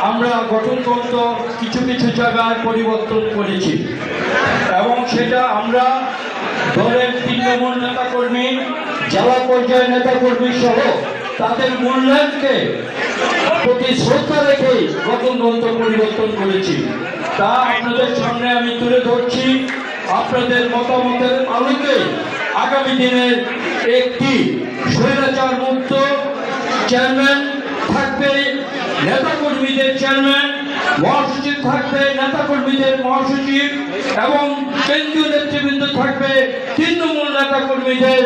আমরা গঠনতন্ত্র কিছু কিছু জায়গায় পরিবর্তন করেছি। এবং সেটা আমরা দলের তৃণমূল নেতাকর্মী, জেলা পর্যায়ের নেতাকর্মী সহ তাদের মূল্যায়নকে প্রতি শ্রদ্ধা রেখে গঠনতন্ত্র পরিবর্তন করেছি। তা আপনাদের সামনে আমি তুলে ধরছি। আপনাদের মতামতের আলোকে আগামী দিনের একটি স্বৈরাচার মুক্ত চেয়ারম্যান থাকবে নেতাকর্মীদের চেয়ারম্যান মহাসচিব থাকবে নেতা কর্মীদের মহাসচিব এবং কেন্দ্রীয় নেতৃবৃন্দ থাকবে তৃণমূল নেতা কর্মীদের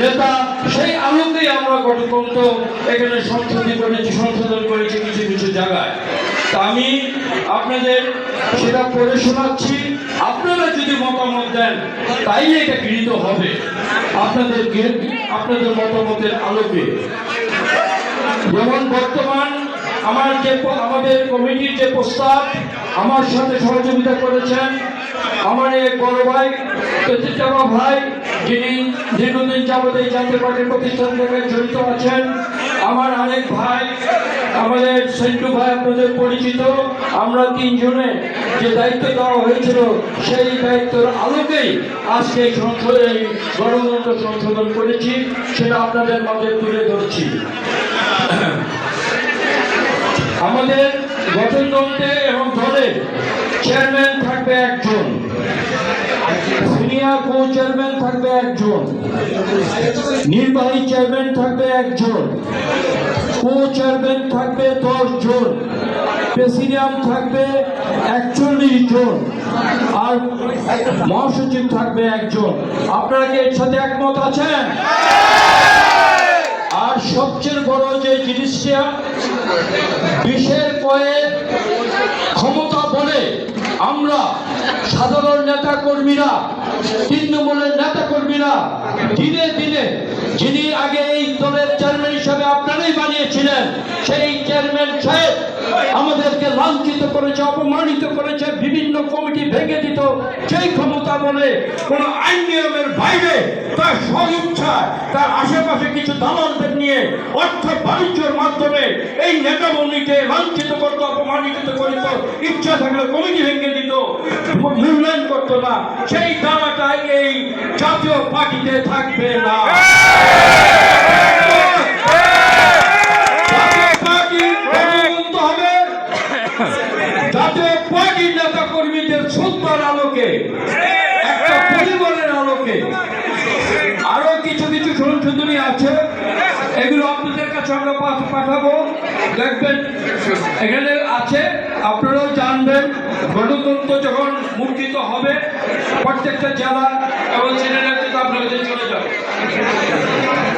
নেতা। সেই আলোকেই আমরা গঠনতন্ত্র এখানে সংশোধন করেছি সংশোধন করেছি কিছু কিছু জায়গায়। তা আমি আপনাদের সেটা পড়ে শোনাচ্ছি। আপনারা যদি মতামত দেন তাই এটা গৃহীত হবে। আপনাদের আপনাদের মতামতের আলোকে। যেমন বর্তমান আমার যে আমাদের কমিটির যে প্রস্তাব, আমার সাথে সহযোগিতা করেছেন আমার এক বড় ভাই প্রতিষ্ঠাবা ভাই, যিনি দীর্ঘদিন যাবত এই জাতীয় পার্টির প্রতিষ্ঠান থেকে জড়িত আছেন। আমার আরেক ভাই, আমাদের সেন্টু ভাই আপনাদের পরিচিত। আমরা তিনজনে যে দায়িত্ব দেওয়া হয়েছিল, সেই দায়িত্বের আলোকেই আজকে এই সংসদে এই গণতন্ত্র সংশোধন করেছি, সেটা আপনাদের মাঝে তুলে ধরছি। আমাদের গঠনতন্ত্রে এবং দলে চেয়ারম্যান থাকবে একজন। সিনিয়র কো চেয়ারম্যান থাকবে একজন। নির্বাহী চেয়ারম্যান থাকবে একজন। কো চেয়ারম্যান থাকবে দশ জন প্রেসিডিয়াম থাকবে একচল্লিশ জন। আর মহাসচিব থাকবে একজন। আপনারা কি এর সাথে একমত আছেন? আর সবচেয়ে বড় যে জিনিসটা বিশের কয়েক ক্ষমতা বলে আমরা সাধারণ নেতা কর্মীরা তৃণমূলের নেতা কর্মীরা দিনে দিনে যিনি আগে এই দলের চেয়ারম্যান হিসাবে আপনারাই বানিয়েছিলেন, সেই চেয়ারম্যান সাহেব, আমাদেরকে লাঞ্ছিত করেছে, অপমানিত করেছে, বিভিন্ন কমিটি ভেঙে দিত। সেই ক্ষমতা বলে কোন আইন নিয়মের বাইরে তার স্বইচ্ছায় তার আশেপাশে কিছু দালালদের নিয়ে অর্থ বাণিজ্যের মাধ্যমে এই নেতামন্ত্রীকে লাঞ্ছিত করতো, অপমানিত করিত, ইচ্ছা থাকলে কমিটি ভেঙে দিত মূল্যায়ন করতো না। সেই দালাটা এই জাতীয় পার্টিতে থাকবে না জাতীয় পার্টি গণতন্ত্র হবে জাতীয় পার্টির নেতা কর্মীদের শ্রদ্ধার আলোকে, একটা পরিবারের আলোকে। আরও কিছু কিছু সংশোধনী আছে। এগুলো আপনাদের কাছে আমরা পাঠ- পাঠাবো। দেখবেন, এখানে আছে, আপনারাও জানবেন, গণতন্ত্র যখন মুক্তিত হবে, প্রত্যেকটা জেলা এবং সিনেটের আপনার কাছে চলে যাবে